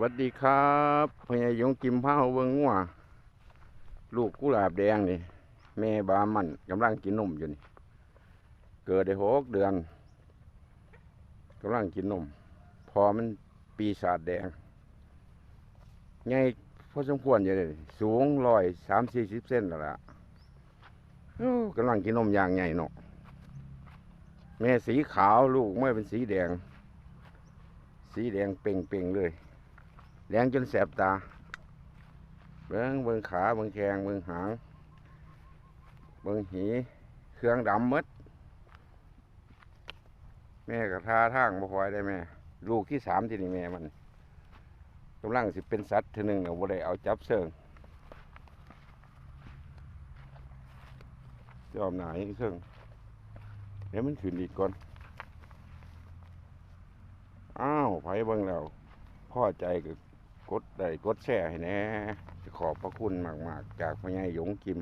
วัสดีครับพญายงกิมพ้าเวิงงัวลูกกุหลาบแดงนี่ แม่บามันกำลังกินนมอยู่นี่ เกิดได้หกเดือนกำลังกินนม พอมันปีศาจแดงใหญ่พอสมควรอยู่เลยสูงร้อยสามสี่สิบเซนแล้วล่ะโอ้กำลังกินนมอย่างใหญ่เนาะแม่สีขาวลูกไม่เป็นสีแดง สีแดงเป่งๆเลย แดงจนแสบตา เบิ้งเบิ้งขาเบิ้งแขงเบิ้งหาง เบิ้งหี เครื่องดำมด แม่กับท่าทางบ่พอยได้แม่ ลูกที่สามที่นี่แม่มันกำลังสิเป็นสัตว์ทีหนึ่งเอาบ่ได้เอาจับเสิงจอมหนาอีกเสิงเดี๋ยวมันขึ้นอีกก่อน อ้าวไผเบิ่งแล้วพอใจก็ กดได้กดแชร์ให้แน่ขอบพระคุณมาก ๆ จากพ่อใหญ่ยงกิม